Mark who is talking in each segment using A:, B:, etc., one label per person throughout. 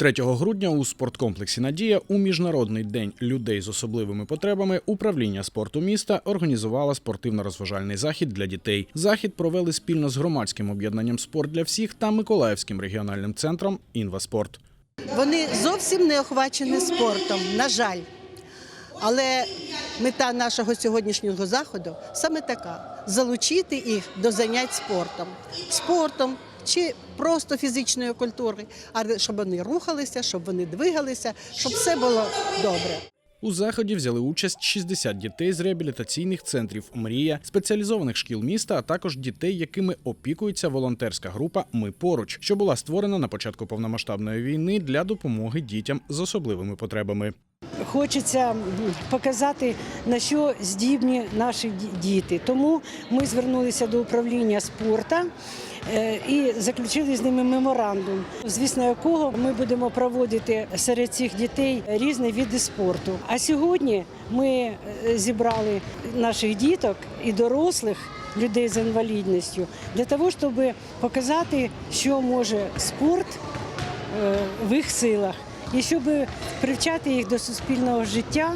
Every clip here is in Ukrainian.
A: 3 грудня у спорткомплексі Надія у міжнародний день людей з особливими потребами управління спорту міста організувала спортивно-розважальний захід для дітей. Захід провели спільно з громадським об'єднанням Спорт для всіх та Миколаївським регіональним центром Інваспорт.
B: Вони зовсім не охвачені спортом, на жаль. Але мета нашого сьогоднішнього заходу саме така: залучити їх до занять спортом, спортом чи просто фізичної культури, а щоб вони рухалися, щоб вони двигалися, щоб все було добре.
A: У заході взяли участь 60 дітей з реабілітаційних центрів Мрія, спеціалізованих шкіл міста, а також дітей, якими опікується волонтерська група Ми поруч, що була створена на початку повномасштабної війни для допомоги дітям з особливими потребами.
C: Хочеться показати, на що здібні наші діти. Тому ми звернулися до управління спорту і заключили з ними меморандум, звісно, якого ми будемо проводити серед цих дітей різні види спорту. А сьогодні ми е, зібрали наших діток і дорослих. Людей з інвалідністю для того, щоб показати, що може спорт е, в їх силах, і щоб привчати їх до суспільного життя.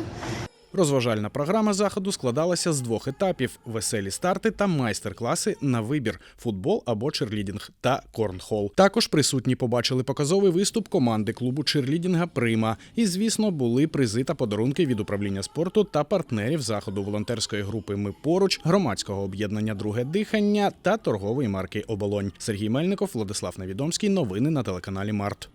A: Розважальна програма заходу складалася з двох етапів: веселі старти та майстер-класи на вибір футбол або черлідінг та корнхол. Також присутні побачили показовий виступ команди клубу черлідінга Прима. І, звісно, були призи та подарунки від управління спорту та партнерів заходу волонтерської групи Ми поруч, громадського об'єднання Друге дихання та торгової марки Оболонь. Сергій Мельников, Владислав Невідомський. Новини на телеканалі Март.